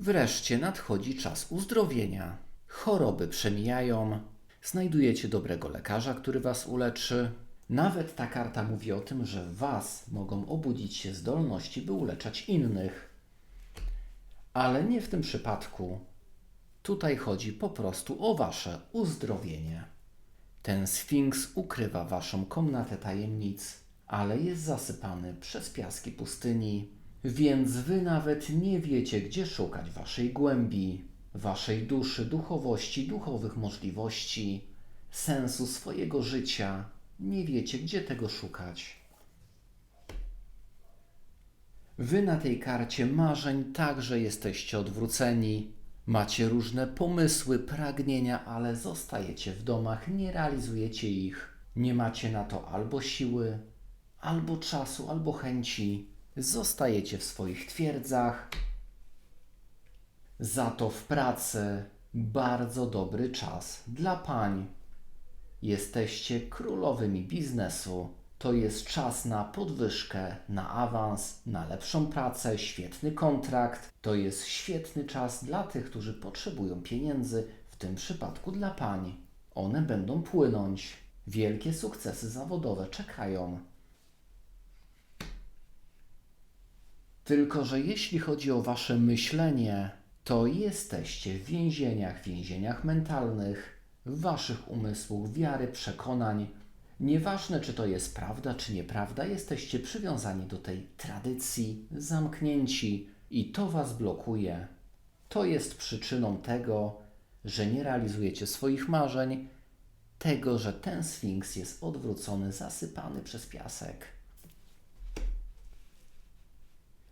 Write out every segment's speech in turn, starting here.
Wreszcie nadchodzi czas uzdrowienia. Choroby przemijają, znajdujecie dobrego lekarza, który was uleczy. Nawet ta karta mówi o tym, że was mogą obudzić się zdolności, by uleczać innych. Ale nie w tym przypadku. Tutaj chodzi po prostu o wasze uzdrowienie. Ten sfinks ukrywa waszą komnatę tajemnic, ale jest zasypany przez piaski pustyni, więc wy nawet nie wiecie, gdzie szukać waszej głębi, waszej duszy, duchowości, duchowych możliwości, sensu swojego życia. Nie wiecie, gdzie tego szukać. Wy na tej karcie marzeń także jesteście odwróceni. Macie różne pomysły, pragnienia, ale zostajecie w domach, nie realizujecie ich. Nie macie na to albo siły, albo czasu, albo chęci. Zostajecie w swoich twierdzach. Za to w pracy bardzo dobry czas dla pań. Jesteście królowymi biznesu. To jest czas na podwyżkę, na awans, na lepszą pracę, świetny kontrakt. To jest świetny czas dla tych, którzy potrzebują pieniędzy, w tym przypadku dla pań. One będą płynąć. Wielkie sukcesy zawodowe czekają. Tylko, że jeśli chodzi o wasze myślenie, to jesteście w więzieniach, więzieniach mentalnych, waszych umysłach, wiary, przekonań. Nieważne, czy to jest prawda, czy nieprawda, jesteście przywiązani do tej tradycji, zamknięci i to was blokuje. To jest przyczyną tego, że nie realizujecie swoich marzeń, tego, że ten sfinks jest odwrócony, zasypany przez piasek.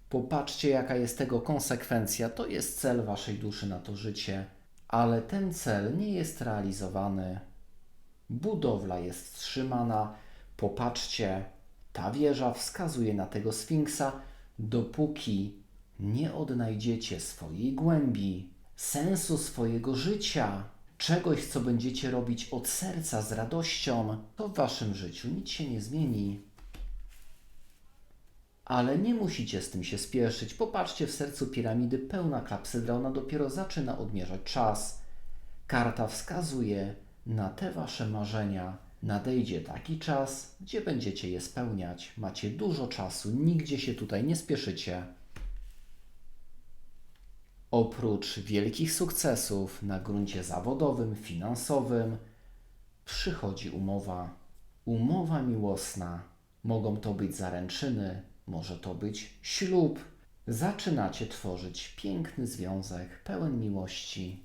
Popatrzcie, jaka jest tego konsekwencja. To jest cel waszej duszy na to życie, ale ten cel nie jest realizowany. Budowla jest wstrzymana. Popatrzcie, ta wieża wskazuje na tego sfinksa, dopóki nie odnajdziecie swojej głębi, sensu swojego życia, czegoś, co będziecie robić od serca z radością, to w waszym życiu nic się nie zmieni. Ale nie musicie z tym się spieszyć. Popatrzcie w sercu piramidy pełna klapsydra, ona dopiero zaczyna odmierzać czas. Karta wskazuje na te wasze marzenia. Nadejdzie taki czas, gdzie będziecie je spełniać. Macie dużo czasu, nigdzie się tutaj nie spieszycie. Oprócz wielkich sukcesów na gruncie zawodowym, finansowym, przychodzi umowa. Umowa miłosna. Mogą to być zaręczyny, może to być ślub. Zaczynacie tworzyć piękny związek, pełen miłości.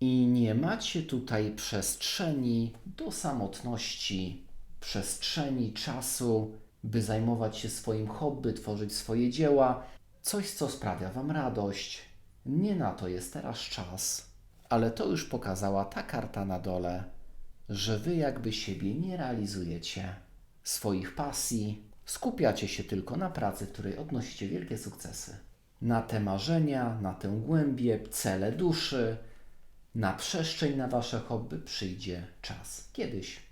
I nie macie tutaj przestrzeni do samotności, przestrzeni czasu, by zajmować się swoim hobby, tworzyć swoje dzieła, coś, co sprawia Wam radość. Nie na to jest teraz czas, ale to już pokazała ta karta na dole, że Wy jakby siebie nie realizujecie, swoich pasji, skupiacie się tylko na pracy, w której odnosicie wielkie sukcesy. Na te marzenia, na tę głębię, cele duszy, na przestrzeń na Wasze hobby przyjdzie czas. Kiedyś.